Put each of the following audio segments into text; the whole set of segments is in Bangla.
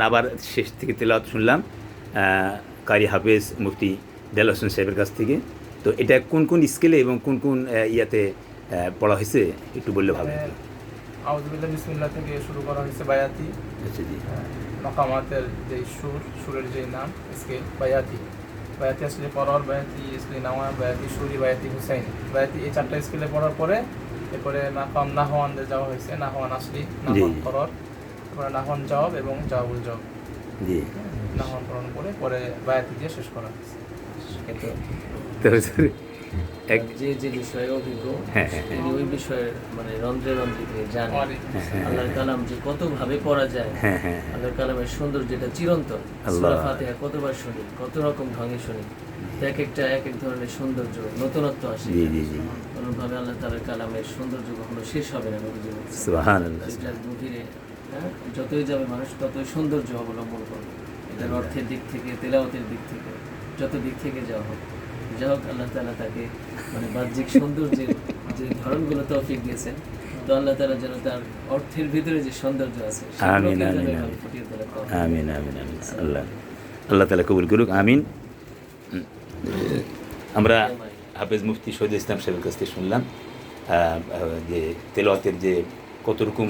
নাবার শেষ থেকে তেলাওয়াত শুনলাম কারি হাফেজ মুফতি দেল হোসেন সাহেবের কাছ থেকে। তো এটা কোন কোন স্কেলে এবং কোন কোন ইয়াতে পড়া হয়েছে? একটু বললে ভালো হতো। আউজবিল্লা বিসমিল্লা থেকে শুরু করা হয়েছে বায়াতি। আচ্ছা জি। মকামাতের যে সুর সুরের যে নাম স্কেল বায়াতি। বায়াতি আসলে পরর বায়াতি আসলে নামা বায়াতি সুরি বায়াতি হুসাইন। বায়াতি এই চারটা স্কেলে পড়ার পরে এরপরে নাকাম নাহওয়ানদের যাওয়া হয়েছে। নাহওয়ান আসলি নাহওয়ান জি। তারপরে জবাব এবং জবাবুল জবাব জি। নাহওয়ান পড়ানো করে পরে বায়াতি দিয়ে শেষ করা হয়েছে। কিন্তু তো হচ্ছে এক যে যে বিষয়ে অভিজ্ঞ হ্যাঁ, হ্যাঁ, হ্যাঁ। তিনি ওই বিষয়ে মানে রন্ধ্রে রন্ধ্রে জানেন। আল্লাহর কালাম যে কত পড়া যায় হ্যাঁ হ্যাঁ হ্যাঁ। আল্লাহর কালামের সৌন্দর্য চিরন্তন। ফাতিহা কতবার শুনি কত রকম ঢঙে শুনি এক একটা এক এক ধরনের সৌন্দর্য নতুনত্ব আসে। জি জি জি। কোনোভাবে আল্লাহ তালার কালামের সৌন্দর্য কখনো শেষ হবে না নবীজি আল্লাহ এটার গভীরে যতই যাবে মানুষ ততই সৌন্দর্য অবলম্বন করবে। এটার অর্থের দিক থেকে তেলাওতের দিক থেকে যত দিক থেকে যাওয়া হোক। যা হোক আল্লাহ তালা তাকে মানে বাহ্যিক সৌন্দর্যের যে ধরনগুলো তৌফিক দিয়েছেন তো আল্লাহ তালা যেন তার অর্থের ভিতরে যে সৌন্দর্য আছে আমিন, আমিন, আমিন। ফুটিয়ে তোলার তৌফিক আমিন আমিন আমিন। আল্লাহ আল্লাহ তালা কবুল করুক আমিন। আমরা হাফেজ মুফতি শহীদ ইসলাম সাহেবের কাছ থেকে শুনলাম যে তেলাওয়াতের যে কত রকম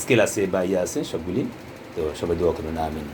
স্কেল আছে বা ইয়ে আছে সবগুলি। তো সবাই দোয়া করবেন আমিন।